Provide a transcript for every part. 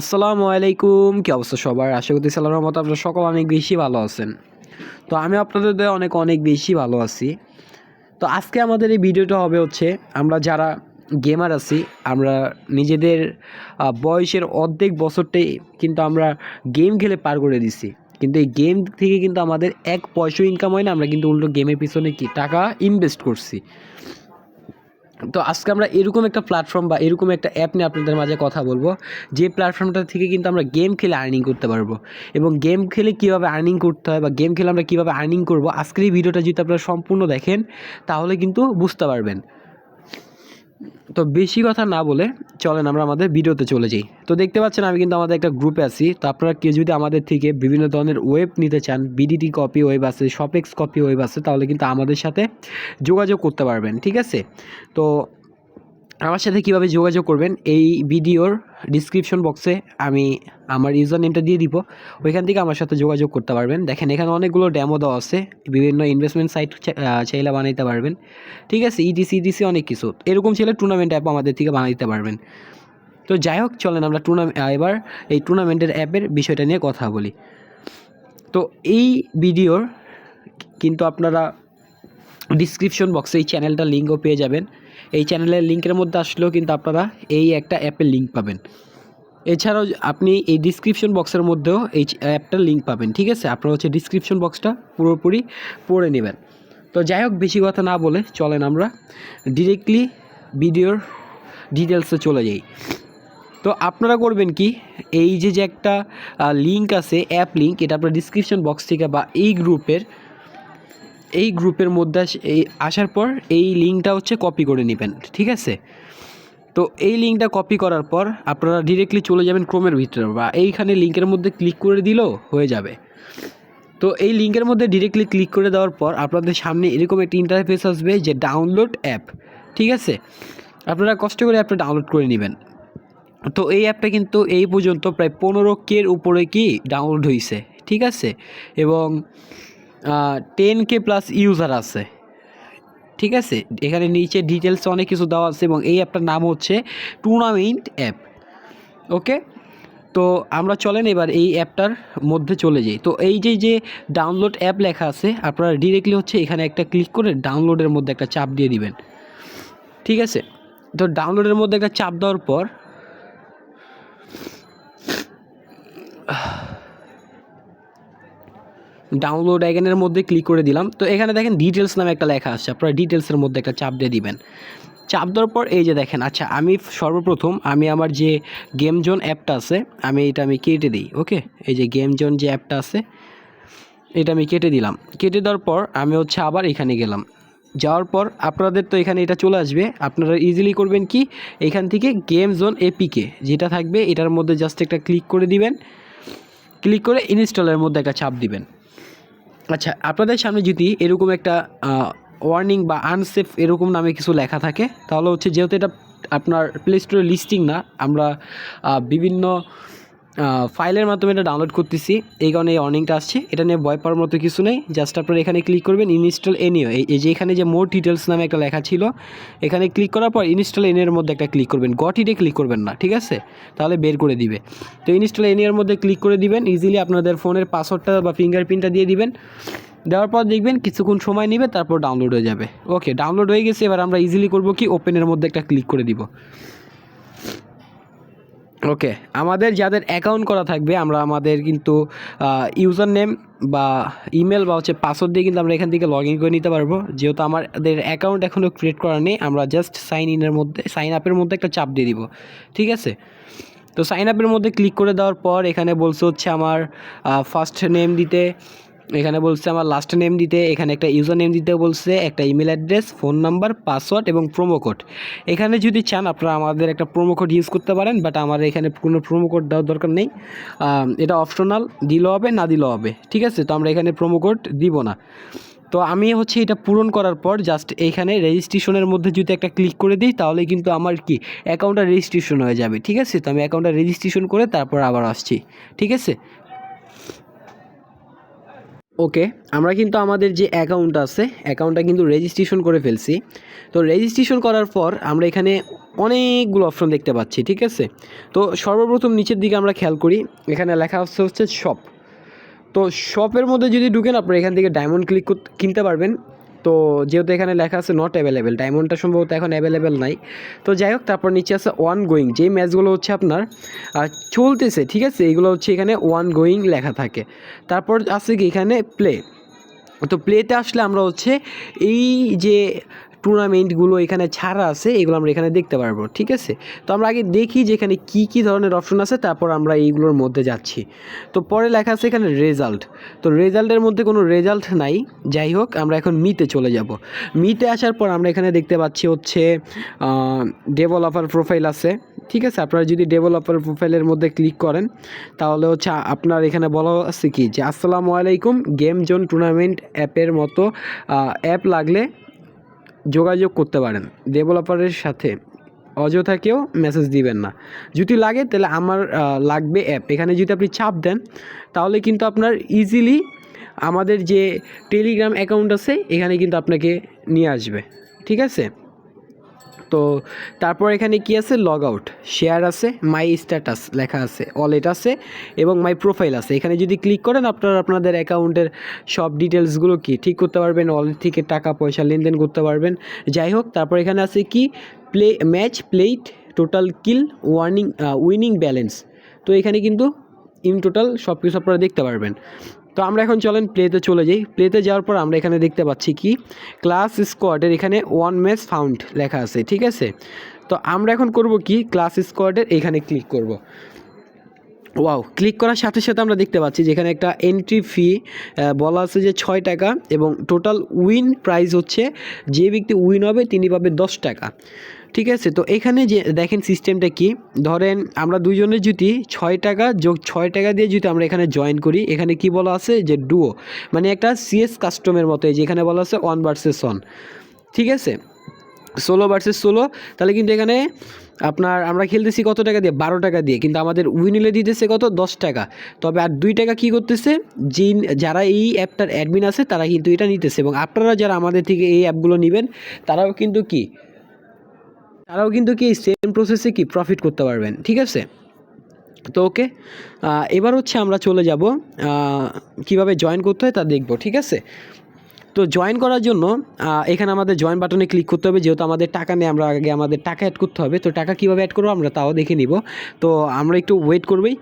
আসসালামু আলাইকুম। কি অবস্থা সবার? আশা করতে সালাম রহমত আপনারা সকল অনেক বেশি ভালো আছেন। তো আমি আপনাদের অনেক অনেক বেশি ভালো আছি। তো আজকে আমাদের এই ভিডিওটা হবে হচ্ছে, আমরা যারা গেমার আছি, আমরা নিজেদের বয়সের অর্ধেক বছরটাই কিন্তু আমরা গেম খেলে পার করে দিছি। কিন্তু এই গেম থেকে কিন্তু আমাদের এক পয়সা ইনকাম হয় না, আমরা কিন্তু উল্টো গেমের পিছনে কি টাকা ইনভেস্ট করছি। তো আজকে আমরা এরকম একটা প্ল্যাটফর্ম বা এরকম একটা অ্যাপ নিয়ে আপনাদের মাঝে কথা বলব। যে প্ল্যাটফর্মটা থেকে কিন্তু আমরা গেম খেলে আর্নিং করতে পারব। এবং গেম খেলে কীভাবে আর্নিং করতে হয় বা গেম খেলে আমরা কীভাবে আর্নিং করব, আজকের এই ভিডিওটা যদি আপনারা সম্পূর্ণ দেখেন, তাহলে কিন্তু বুঝতে পারবেন। তো বেশি কথা না বলে চলেন আমরা আমাদের ভিডিওতে চলে যাই। তো দেখতে পাচ্ছেন আমি কিন্তু আমাদের একটা গ্রুপে আছি। তো আপনারা কেউ যদি আমাদের থেকে বিভিন্ন ধরনের ওয়েব নিতে চান বিডিটি কপি ওয়েব আছে শপেক্স কপি ওয়েব আছে, তাহলে কিন্তু আমাদের সাথে যোগাযোগ করতে পারবেন, ঠিক আছে? তো আমার সাথে কীভাবে যোগাযোগ করবেন, এই ভিডিওর ডিসক্রিপশন বক্সে আমি আমার ইউজার নেমটা দিয়ে দিব। ওইখান থেকে আমার সাথে যোগাযোগ করতে পারবেন। দেখেন, এখানে অনেকগুলো ডেমো দেওয়া আছে। বিভিন্ন ইনভেস্টমেন্ট সাইট চাইলে বানাইতে পারবেন। ঠিক আছে ইডিসি ইটিসি ইটিসি অনেক কিছু। এরকম ছেলে টুর্নামেন্ট অ্যাপ আমাদের থেকে বানাইতে পারবেন। তো যাই হোক, চলেন আমরা টুর্নামেন্ট এবার এই টুর্নামেন্টের অ্যাপের বিষয়টা নিয়ে কথা বলি। তো এই ভিডিওর কিন্তু আপনারা ডিসক্রিপশন বক্সে এই চ্যানেলটা লিঙ্কও পেয়ে যাবেন। এই চ্যানেলের লিঙ্কের মধ্যে আসলেও কিন্তু আপনারা এই একটা অ্যাপের লিঙ্ক পাবেন। এছাড়াও আপনি এই ডিসক্রিপশন বক্সের মধ্যেও এই অ্যাপটার লিঙ্ক পাবেন, ঠিক আছে? আপনারা হচ্ছে ডিসক্রিপশন বক্সটা পুরোপুরি পড়ে নেবেন। তো যাই হোক, বেশি কথা না বলে চলেন আমরা ডিরেক্টলি ভিডিওর ডিটেলসে চলে যাই। তো আপনারা করবেন কি, এই যে যে একটা লিঙ্ক আছে অ্যাপ লিঙ্ক এটা আপনার ডিসক্রিপশন বক্স থেকে বা এই গ্রুপের এই গ্রুপের মধ্যে এই আসার পর এই লিঙ্কটা হচ্ছে কপি করে নেবেন, ঠিক আছে? তো এই লিঙ্কটা কপি করার পর আপনারা ডিরেক্টলি চলে যাবেন ক্রোমের ভিতরে বা এইখানে লিঙ্কের মধ্যে ক্লিক করে দিলেও হয়ে যাবে। তো এই লিঙ্কের মধ্যে ডিরেক্টলি ক্লিক করে দেওয়ার পর আপনাদের সামনে এরকম একটি ইন্টারফেস আসবে যে ডাউনলোড অ্যাপ ঠিক আছে? আপনারা কষ্ট করে অ্যাপটা ডাউনলোড করে নেবেন। তো এই অ্যাপটা কিন্তু এই পর্যন্ত প্রায় পনেরো কের উপরে কি ডাউনলোড হয়েছে ঠিক আছে? এবং টেন কে প্লাস ইউজার আছে। ঠিক আছে? এখানে নিচে ডিটেলস অনেক কিছু দেওয়া আছে এবং এই অ্যাপটার নাম হচ্ছে টুর্নামেন্ট অ্যাপ ওকে তো আমরা চলেন এবার এই অ্যাপটার মধ্যে চলে যাই। তো এই যে যে ডাউনলোড অ্যাপ লেখা আছে, আপনারা ডিরেক্টলি হচ্ছে এখানে একটা ক্লিক করে ডাউনলোডের মধ্যে একটা চাপ দিয়ে দিবেন। ঠিক আছে? তো ডাউনলোডের মধ্যে একটা চাপ দেওয়ার পর ডাউনলোড আইকনের মধ্যে ক্লিক করে দিলাম। তো এখানে দেখেন ডিটেলস নামে একটা লেখা আসছে আপনারা ডিটেলসের মধ্যে একটা চাপ দিয়ে দিবেন। চাপ দেওয়ার পর এই যে দেখেন আচ্ছা আমি সর্বপ্রথম আমি আমার যে গেম জোন অ্যাপটা আছে, আমি এটা আমি কেটে দিই ওকে এই যে গেম জোন যে অ্যাপটা আছে, এটা আমি কেটে দিলাম। কেটে দেওয়ার পর আমি হচ্ছে আবার এখানে গেলাম। যাওয়ার পর আপনাদের তো এখানে এটা চলে আসবে। আপনারা ইজিলি করবেন কি? এখান থেকে গেম জোন এপিকে যেটা থাকবে, এটার মধ্যে জাস্ট একটা ক্লিক করে দিবেন। ক্লিক করে ইনস্টলের মধ্যে একটা চাপ দিবেন। আচ্ছা আপনাদের সামনে যদি এরকম একটা ওয়ার্নিং বা আনসেফ এরকম নামে কিছু লেখা থাকে, তাহলে হচ্ছে যেহেতু এটা আপনার প্লে স্টোরে লিস্টিং না, আমরা বিভিন্ন ফাইলের মাধ্যমে এটা ডাউনলোড করতেছি। এই কারণে এই অর্নিংটা আসছে। এটা নিয়ে ভয় পাওয়ার মতো কিছু নেই। জাস্ট আপনারা এখানে ক্লিক করবেন ইনস্টল এনিও এই যে এখানে যে মোর ডিটেলস নামে একটা লেখা ছিল, এখানে ক্লিক করার পর ইনস্টল এনিওর মধ্যে একটা ক্লিক করবেন। গটিতে ক্লিক করবেন না, ঠিক আছে? তাহলে বের করে দিবে। তো ইনস্টল এনিওর মধ্যে ক্লিক করে দিবেন। ইজিলি আপনাদের ফোনের পাসওয়ার্ডটা বা ফিঙ্গারপ্রিন্টটা দিয়ে দিবেন। দেওয়ার পর দেখবেন কিছুক্ষণ সময় নেবে, তারপর ডাউনলোড হয়ে যাবে। ওকে ডাউনলোড হয়ে গেছে। এবার আমরা ইজিলি করব কি? ওপেনের মধ্যে একটা ক্লিক করে দিব। ওকে, আমাদের যাদের অ্যাকাউন্ট করা থাকবে, আমরা আমাদের কিন্তু ইউজার নেম বা ইমেল বা হচ্ছে পাসওয়ার্ড দিয়ে কিন্তু আমরা এখান থেকে লগ ইন করে নিতে পারব। যেহেতু আমাদের অ্যাকাউন্ট এখনও ক্রিয়েট করা নেই, আমরা জাস্ট সাইন ইনের মধ্যে সাইন আপের মধ্যে একটা চাপ দিয়ে দিব। ঠিক আছে? তো সাইন আপের মধ্যে ক্লিক করে দেওয়ার পর এখানে বলছে হচ্ছে আমার ফার্স্ট নেম দিতে এখানে বলছে আমার লাস্ট নেম দিতে, এখানে একটা ইউজার নেম দিতে বলছে, একটা email address phone number password এবং প্রোমো কোড এখানে যদি চান আপনারা আমাদের একটা প্রোমো কোড ইউজ করতে পারেন বাট আমার এখানে কোনো প্রোমো কোড দেওয়ার দরকার নেই। এটা অপশনাল দিলেও হবে, না দিলেও হবে, ঠিক আছে? তো আমরা এখানে প্রোমো কোড দিব না। তো আমি হচ্ছে এটা পূরণ করার পর জাস্ট এইখানে রেজিস্ট্রেশনের মধ্যে যদি একটা ক্লিক করে দিই, তাহলে কিন্তু আমার কি? অ্যাকাউন্টটা রেজিস্ট্রেশন হয়ে যাবে, ঠিক আছে? তো আমি অ্যাকাউন্টটা রেজিস্ট্রেশন করে তারপর আবার আসছি, ঠিক আছে? ওকে, আমরা কিন্তু আমাদের যে অ্যাকাউন্ট আছে অ্যাকাউন্টটা কিন্তু রেজিস্ট্রেশন করে ফেলছি। তো রেজিস্ট্রেশন করার পর আমরা এখানে অনেকগুলো অপশন দেখতে পাচ্ছি, ঠিক আছে? তো সর্বপ্রথম নিচের দিকে আমরা খেয়াল করি, এখানে লেখা হচ্ছে হচ্ছে শপ তো শপের মধ্যে যদি ঢুকেন, আপনারা এখান থেকে ডায়মন্ড ক্লিক কিনতে পারবেন। তো যেহেতু এখানে লেখা আছে নট অ্যাভেলেবেল ডায়মন্ডটা সম্ভবত এখন অ্যাভেলেবেল নাই। তো যাই হোক, তারপর নিচে আছে ওয়ান গোয়িং যেই ম্যাচগুলো হচ্ছে আপনার চলতেছে, ঠিক আছে? এগুলো হচ্ছে এখানে ওয়ান গোয়িং লেখা থাকে। তারপর আছে কি এখানে প্লে তো প্লেতে আসলে আমরা হচ্ছে এই যে টুর্নামেন্টগুলো এখানে ছাড়া আছে, এগুলো আমরা এখানে দেখতে পারব, ঠিক আছে? তো আমরা আগে দেখি যে এখানে কী কী ধরনের অপশন আছে, তারপর আমরা এইগুলোর মধ্যে যাচ্ছি। তো পরে লেখা আছে এখানে রেজাল্ট তো রেজাল্টের মধ্যে কোনো রেজাল্ট নাই, যাই হোক, আমরা এখন মিতে চলে যাব। মিতে আসার পর আমরা এখানে দেখতে পাচ্ছি হচ্ছে ডেভেলপার প্রোফাইল আছে, ঠিক আছে? আপনারা যদি ডেভেলপার প্রোফাইলের মধ্যে ক্লিক করেন, তাহলে হচ্ছে আপনার এখানে বলা আছে কি যে, আসসালামু আলাইকুম গেম জোন টুর্নামেন্ট অ্যাপের মতো অ্যাপ লাগলে যোগাযোগ করতে পারেন। ডেভেলপারের সাথে অযথা কেউ মেসেজ দিবেন না। যদি লাগে, তাহলে আমার লাগবে অ্যাপ এখানে যদি আপনি চাপ দেন, তাহলে কিন্তু আপনার ইজিলি আমাদের যে টেলিগ্রাম অ্যাকাউন্ট আছে, এখানে কিন্তু আপনাকে নিয়ে আসবে। ঠিক আছে? তো তারপর এখানে কি আছে? লগ আউট শেয়ার আছে মাই স্ট্যাটাস লেখা আছে ওয়ালেট আছে এবং মাই প্রোফাইল আছে। এখানে যদি ক্লিক করেন আপনারা আপনাদের অ্যাকাউন্টের সব ডিটেলসগুলো কি? ঠিক করতে পারবেন ওয়ালেট থেকে টাকা, পয়সা, লেনদেন করতে পারবেন। যাই হোক, তারপর এখানে আছে কি? Play match played total kill warning winning balance তো এখানে কিন্তু ইন টোটাল সব কিছু আপনারা দেখতে পারবেন। তো আমরা এখন চলেন প্লেতে চলে যাই। প্লেতে যাওয়ার পর আমরা এখানে দেখতে পাচ্ছি কি? ক্লাস স্কোয়াডের এখানে ওয়ান ম্যাচ ফাউন্ড লেখা আছে, ঠিক আছে? তো আমরা এখন করব কি? ক্লাস স্কোয়াডের এখানে ক্লিক করব। ওয়াও ক্লিক করার সাথে সাথে আমরা দেখতে পাচ্ছি যেখানে একটা এন্ট্রি ফি বলা আছে যে ছয় টাকা এবং টোটাল উইন প্রাইস হচ্ছে যে ব্যক্তি উইন হবে তিনি পাবে দশ টাকা। ঠিক আছে? তো এখানে যে দেখেন সিস্টেমটা কি? ধরেন আমরা দুজনে যদি ছয় টাকা যোগ ছয় টাকা দিয়ে যদি আমরা এখানে জয়েন করি। এখানে কি বলা আছে? যে ডুও মানে একটা সিএস কাস্টমের মতো যেখানে বলা আছে ওয়ান ভার্সেস ওয়ান ঠিক আছে? ষোলো ভার্সেস ষোলো, তাহলে কিন্তু এখানে আপনার আমরা খেলতেছি কত টাকা দিয়ে? বারো টাকা দিয়ে। কিন্তু আমাদের উইনিলে দিতেছে কত? দশ টাকা। তবে আর দুই টাকা কি করতেছে? যে যারা এই অ্যাপটার অ্যাডমিন আছে, তারা কিন্তু এটা নিতেছে। এবং আপনারা যারা আমাদের থেকে এই অ্যাপগুলো নেবেন, তারাও কিন্তু কি? তারাও কিন্তু কি সেম প্রসেসে কি প্রফিট করতে পারবেন, ঠিক আছে? তো ওকে এবার হচ্ছে আমরা চলে যাব কীভাবে জয়েন করতে হয় তা দেখব, ঠিক আছে? তো জয়েন করার জন্য এখানে আমাদের জয়েন বাটনে ক্লিক করতে হবে, যেহেতু আমাদের টাকা নেই, আমরা আগে আমাদের টাকা অ্যাড করতে হবে, তো টাকা কীভাবে অ্যাড করব আমরা তাও দেখে নিব। তো আমরা একটু ওয়েট করবই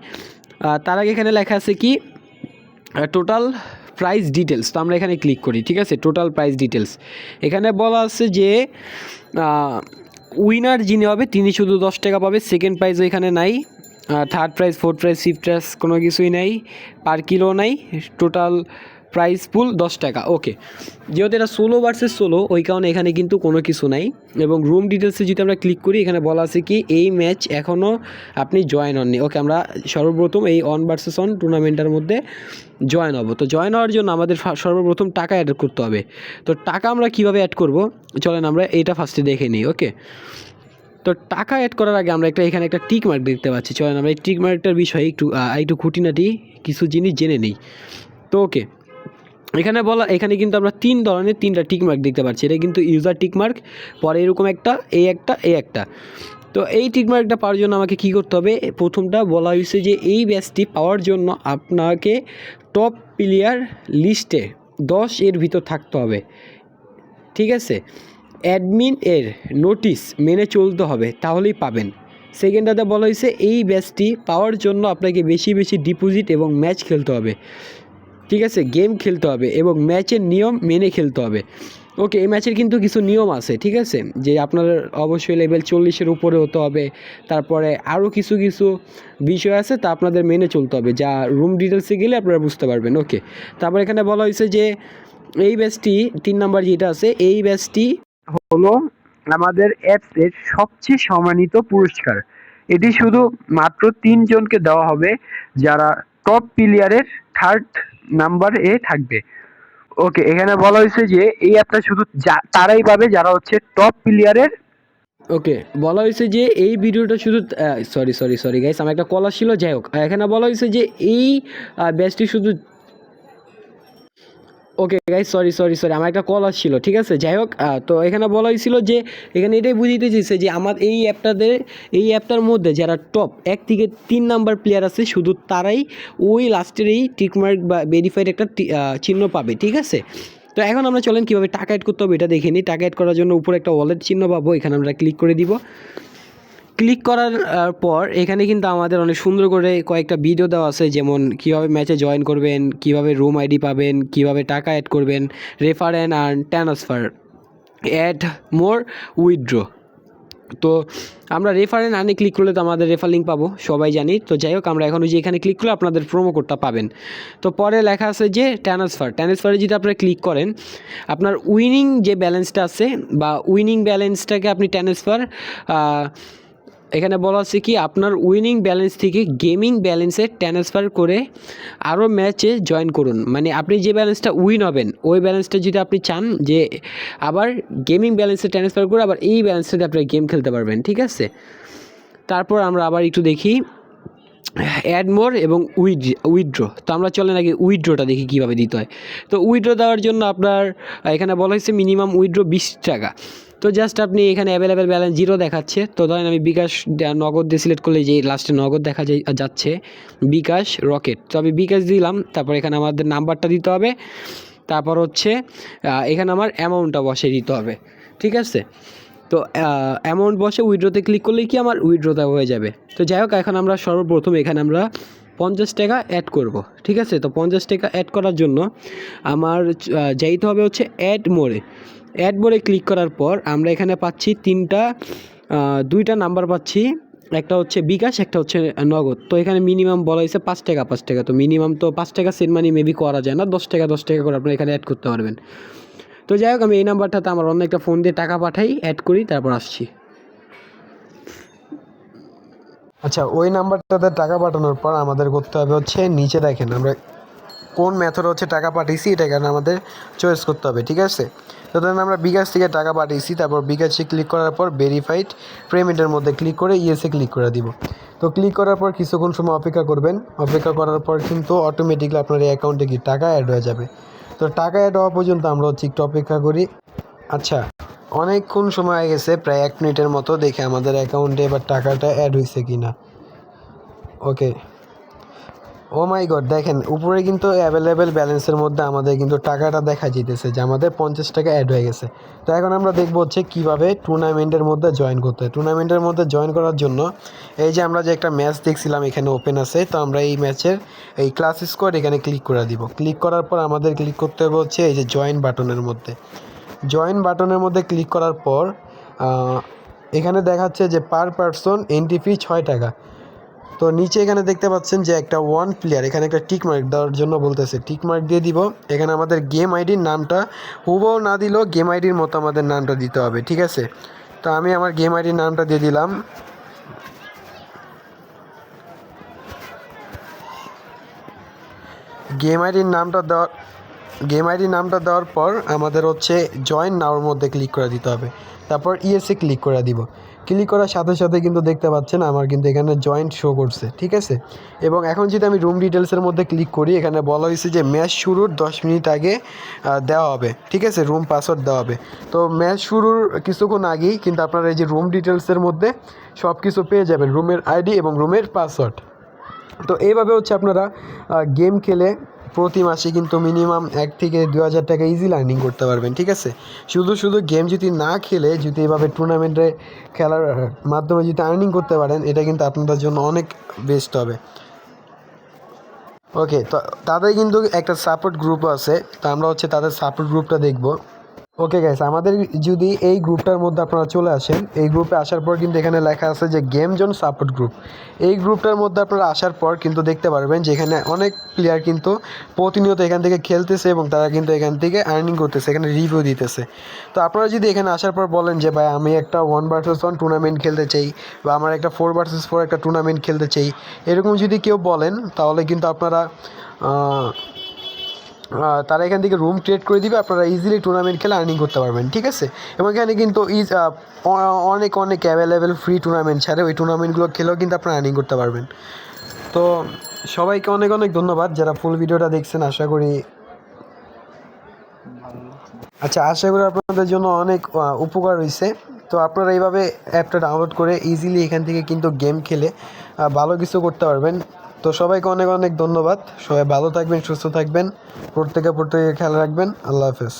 তার আগে এখানে লেখা আছে কি টোটাল প্রাইস ডিটেলস তো আমরা এখানে ক্লিক করি, ঠিক আছে? টোটাল প্রাইস ডিটেলস এখানে বলা আছে যে উইনার যিনি হবে, তিনি শুধু দশ টাকা পাবে। সেকেন্ড প্রাইজ এখানে নাই। Third prize fourth prize fifth prize কোনো কিছুই নাই। পার কিলো নাই। টোটাল প্রাইস ফুল দশ টাকা ওকে যেহেতু এটা ষোলো ভার্সেস ষোলো ওই কারণে এখানে কিন্তু কোনো কিছু নাই। এবং রুম ডিটেলসে যদি আমরা ক্লিক করি, এখানে বলা আছে কি, এই ম্যাচ এখনও আপনি জয়েন হননি। ওকে আমরা সর্বপ্রথম এই অন ভার্সেস অন টুর্নামেন্টের মধ্যে জয়েন হব। তো জয়েন হওয়ার জন্য আমাদের সর্বপ্রথম টাকা অ্যাড করতে হবে। তো টাকা আমরা কীভাবে অ্যাড করব? চলেন আমরা এটা ফার্স্টে দেখে নিই ওকে তো টাকা অ্যাড করার আগে আমরা একটা এখানে একটা টিক মার্ক দেখতে পাচ্ছি। চলেন আমরা এই টিক মার্কটার বিষয়ে একটু একটু খুঁটিনাটি কিছু জিনিস জেনে নিই। তো ওকে এখানে বলা এখানে কিন্তু আমরা তিন ধরনের তিনটা টিক মার্ক দেখতে পাচ্ছি। এটা কিন্তু ইউজার টিক মার্ক পরে এরকম একটা এই একটা এই একটা। তো এই টিক মার্কটা পাওয়ার জন্য আমাকে কী করতে হবে? প্রথমটা বলা হয়েছে যে এই ব্যাচটি পাওয়ার জন্য আপনাকে টপ প্লেয়ার লিস্টে দশ এর ভিতর থাকতে হবে। ঠিক আছে? অ্যাডমিন এর নোটিশ মেনে চলতে হবে, তাহলেই পাবেন। সেকেন্ডটাতে বলা হয়েছে এই ব্যাচটি পাওয়ার জন্য আপনাকে বেশি বেশি ডিপোজিট এবং ম্যাচ খেলতে হবে। ঠিক আছে গেম খেলতে হবে এবং ম্যাচের নিয়ম মেনে খেলতে হবে। ওকে এই ম্যাচের কিন্তু কিছু নিয়ম আছে, ঠিক আছে? যে আপনার অবশ্যই লেভেল চল্লিশের উপরে হতে হবে, তারপরে আরও কিছু কিছু বিষয় আছে, তা আপনাদের মেনে চলতে হবে, যা রুম ডিটেলসে গেলে আপনারা বুঝতে পারবেন ওকে তারপর এখানে বলা হয়েছে যে, এই ব্যাচটি তিন নাম্বার যেটা আছে, এই ব্যাচটি হলো আমাদের অ্যাপসের সবচেয়ে সম্মানিত পুরস্কার। এটি শুধু মাত্র তিনজনকে দেওয়া হবে, যারা টপ প্লেয়ারের থার্ড নাম্বার এ থাকবে। ওকে এখানে বলা হয়েছে যে এই অ্যাপটা শুধু তারাই পাবে যারা হচ্ছে টপ প্লেয়ারের ওকে বলা হয়েছে যে এই ভিডিওটা শুধু সরি সরি সরি গাইস আমার একটা কলা ছিল যাই হোক। এখানে বলা হয়েছে যে এই ব্যাচটি শুধু okay guys sorry sorry sorry আমার একটা কল আসছিল, ঠিক আছে? যাই হোক তো এখানে বলা হয়েছিল যে, এখানে এটাই বুঝিতে চেয়েছে যে, আমার এই অ্যাপটাতে, এই অ্যাপটার মধ্যে যারা টপ এক থেকে তিন নাম্বার প্লেয়ার আছে, শুধু তারাই ওই লাস্টের এই টিকমার্ক বা ভেরিফাইড একটা চিহ্ন পাবে, ঠিক আছে? তো এখন আমরা চলেন, কীভাবে টাকা অ্যাড করতে হবে, এটা দেখে নিই। টাকা অ্যাড করার জন্য উপরে একটা ওয়ালেট চিহ্ন পাবো, এখানে আমরা ক্লিক করে দিব। ক্লিক করার পর এখানে কিন্তু আমাদের অনেক সুন্দর করে কয়েকটা ভিডিও দেওয়া আছে, যেমন কীভাবে ম্যাচে জয়েন করবেন, কীভাবে রুম আইডি পাবেন, কীভাবে টাকা অ্যাড করবেন refer and earn transfer add more withdraw তো আমরা রেফার অ্যান্ড আর্নে ক্লিক করলে তো আমাদের রেফার লিঙ্ক পাবো, সবাই জানি। তো যাই হোক, আমরা এখন যে এখানে ক্লিক করলে আপনাদের প্রোমো কোডটা পাবেন। তো পরে লেখা আছে যে ট্রান্সফার ট্রান্সফারে যদি আপনারা ক্লিক করেন, আপনার উইনিং যে ব্যালেন্সটা আছে বা উইনিং ব্যালেন্সটাকে আপনি ট্রান্সফার এখানে বলা আছে কি, আপনার উইনিং ব্যালেন্স থেকে গেমিং ব্যালেন্সে ট্রান্সফার করে আরও ম্যাচে জয়েন করুন। মানে আপনি যে ব্যালেন্সটা উইন হবেন, ওই ব্যালেন্সটা যদি আপনি চান যে আবার গেমিং ব্যালেন্সে ট্রান্সফার করে আবার এই ব্যালেন্সটাতে আপনি গেম খেলতে পারবেন, ঠিক আছে? তারপর আমরা আবার একটু দেখি অ্যাড মোর এবং উইড উইথড্র তো আমরা চলেন আগে উইথড্রটা দেখি কীভাবে দিতে হয়। তো উইথড্র দেওয়ার জন্য আপনার, এখানে বলা হয়েছে মিনিমাম উইড্রো বিশ টাকা। তো জাস্ট আপনি এখানে অ্যাভেলেবেল ব্যালেন্স জিরো দেখাচ্ছে। তো ধরেন আমি বিকাশ নগদ দিয়ে সিলেক্ট করলে যে লাস্টে নগদ দেখা যাচ্ছে, বিকাশ রকেট তো আমি বিকাশ দিলাম, তারপর এখানে আমাদের নাম্বারটা দিতে হবে। তারপর হচ্ছে এখানে আমার অ্যামাউন্টটা বসে দিতে হবে। ঠিক আছে? তো অ্যামাউন্ট বসে উইড্রোতে ক্লিক করলেই কি আমার উইড্রোটা হয়ে যাবে। তো যাই হোক, এখন আমরা সর্বপ্রথম এখানে আমরা পঞ্চাশ টাকা অ্যাড করব। ঠিক আছে? তো পঞ্চাশ টাকা অ্যাড করার জন্য আমার যাইতে হবে হচ্ছে অ্যাড মোড়ে অ্যাড বলে ক্লিক করার পর আমরা এখানে পাচ্ছি তিনটা দুইটা নাম্বার পাচ্ছি। একটা হচ্ছে বিকাশ, একটা হচ্ছে নগদ। তো এখানে মিনিমাম বলা হয়েছে পাঁচ টাকা পাঁচ টাকা। তো মিনিমাম তো পাঁচ টাকা সেন্ট মানি মেবি করা যায় না। দশ টাকা দশ টাকা করে আপনারা এখানে অ্যাড করতে পারবেন। তো যাই হোক, আমি এই নাম্বারটাতে আমার অন্য একটা ফোন দিয়ে টাকা পাঠাই অ্যাড করি, তারপর আসছি। আচ্ছা ওই নাম্বারটাতে টাকা পাঠানোর পর আমাদের করতে হবে হচ্ছে নিচে দেখেন, আমরা কোন মেথড হচ্ছে টাকা পাঠিয়েছি, এটা এখানে আমাদের চয়েস করতে হবে, ঠিক আছে? তো ধরেন আমরা বিকাশ থেকে টাকা পাঠিয়েছি, তারপর বিকাশে ক্লিক করার পর ভেরিফাইড পেমেন্টের মধ্যে ক্লিক করে ইয়েসে ক্লিক করে দিব। তো ক্লিক করার পর কিছুক্ষণ সময় অপেক্ষা করবেন। অপেক্ষা করার পর কিন্তু অটোমেটিকলি আপনার এই অ্যাকাউন্টে কি টাকা অ্যাড হয়ে যাবে। তো টাকা অ্যাড হওয়া পর্যন্ত আমরা হচ্ছে একটু অপেক্ষা করি। আচ্ছা অনেকক্ষণ সময় হয়ে গেছে, প্রায় এক মিনিটের মতো দেখে আমাদের অ্যাকাউন্টে এবার টাকাটা অ্যাড হয়েছে কি না ওকে ও মাই গড, দেখেন, উপরে কিন্তু অ্যাভেলেবেল ব্যালেন্সের মধ্যে আমাদের কিন্তু টাকাটা দেখা যেতেছে যে আমাদের পঞ্চাশ টাকা অ্যাড হয়ে গেছে। তো এখন আমরা দেখব হচ্ছে কীভাবে টুর্নামেন্টের মধ্যে জয়েন করতে হয়। টুর্নামেন্টের মধ্যে জয়েন করার জন্য এই যে আমরা যে একটা ম্যাচ দেখছিলাম, এখানে ওপেন আছে, তো আমরা এই ম্যাচের এই ক্লাস স্কোয়াড এখানে ক্লিক করে দিব। ক্লিক করার পর আমাদের ক্লিক করতে হবে হচ্ছে এই যে জয়েন বাটনের মধ্যে। জয়েন বাটনের মধ্যে ক্লিক করার পর এখানে দেখাচ্ছে যে পার পারসন এন্ট্রি ফি ছয় টাকা। তো নিচে এখানে দেখতে পাচ্ছেন যে একটা ওয়ান প্লেয়ার এখানে একটা টিক মার্ক দেওয়ার জন্য বলতেছে। টিক মার্ক দিয়ে দিব। এখানে আমাদের গেম আইডির নামটা হুবও না দিলেও গেম আইডির মতো আমাদের নামটা দিতে হবে, ঠিক আছে? তো আমি আমার গেম আইডির নামটা দিয়ে দিলাম। গেম আইডির নামটা দেওয়ার গেম আইডির নামটা দেওয়ার পর আমাদের হচ্ছে জয়েন নাওর মধ্যে ক্লিক করে দিতে হবে। তারপর ইএসএ ক্লিক করে দিব। ক্লিক করার সাথে সাথে কিন্তু দেখতে পাচ্ছেন আমার কিন্তু এখানে জয়েন্ট শো করছে, ঠিক আছে? এবং এখন যদি আমি রুম ডিটেলসের মধ্যে ক্লিক করি, এখানে বলা হয়েছে যে ম্যাচ শুরুর দশ মিনিট আগে দেওয়া হবে, ঠিক আছে? রুম পাসওয়ার্ড দেওয়া হবে। তো ম্যাচ শুরুর কিছুক্ষণ আগেই কিন্তু আপনারা এই যে রুম ডিটেলসের মধ্যে সব কিছু পেয়ে যাবেন রুমের আইডি এবং রুমের পাসওয়ার্ড তো এইভাবে হচ্ছে আপনারা গেম খেলে প্রতি মাসে কিন্তু মিনিমাম এক থেকে দু হাজার টাকা ইজি লার্নিং করতে পারবেন, ঠিক আছে? শুধু শুধু গেম যদি না খেলে, যদি এভাবে টুর্নামেন্টে খেলার মাধ্যমে যদি আর্নিং করতে পারেন, এটা কিন্তু আপনাদের জন্য অনেক বেস্ট হবে। ওকে তো তাদের কিন্তু একটা সাপোর্ট গ্রুপও আছে। তো আমরা হচ্ছে তাদের সাপোর্ট গ্রুপটা দেখব। ওকে গাইস আমাদের যদি এই গ্রুপটার মধ্যে আপনারা চলে আসেন, এই গ্রুপে আসার পর কিন্তু এখানে লেখা আছে যে গেম জোন সাপোর্ট গ্রুপ এই গ্রুপটার মধ্যে আপনারা আসার পর কিন্তু দেখতে পারবেন যে এখানে অনেক প্লেয়ার কিন্তু প্রতিনিয়ত এখান থেকে খেলতেছে এবং তারা কিন্তু এখান থেকে আর্নিং করতেছে, এখানে রিভিউ দিতেছে। তো আপনারা যদি এখানে আসার পর বলেন যে, ভাই, আমি একটা ওয়ান ভার্সেস ওয়ান টুর্নামেন্ট খেলতে চাই বা আমার একটা ফোর ভার্সেস ফোর একটা টুর্নামেন্ট খেলতে চাই, এরকম যদি কেউ বলেন, তাহলে কিন্তু আপনারা তারা এখান থেকে রুম ক্রিয়েট করে দিবে, আপনারা ইজিলি টুর্নামেন্ট খেলে আর্নিং করতে পারবেন, ঠিক আছে? এবং এখানে কিন্তু ইজ অনেক অনেক অ্যাভেলেবেল ফ্রি টুর্নামেন্ট ছাড়ে, ওই টুর্নামেন্টগুলো খেলেও কিন্তু আপনারা আর্নিং করতে পারবেন। তো সবাইকে অনেক অনেক ধন্যবাদ যারা ফুল ভিডিওটা দেখছেন, আশা করি আচ্ছা আশা করি আপনাদের জন্য অনেক উপকার হয়েছে তো আপনারা এইভাবে অ্যাপটা ডাউনলোড করে ইজিলি এখান থেকে কিন্তু গেম খেলে ভালো কিছু করতে পারবেন। তো সবাইকে অনেক অনেক ধন্যবাদ। সবাই ভালো থাকবেন, সুস্থ থাকবেন। প্রত্যেকে প্রত্যেকে খেয়াল রাখবেন। আল্লাহ হাফেজ।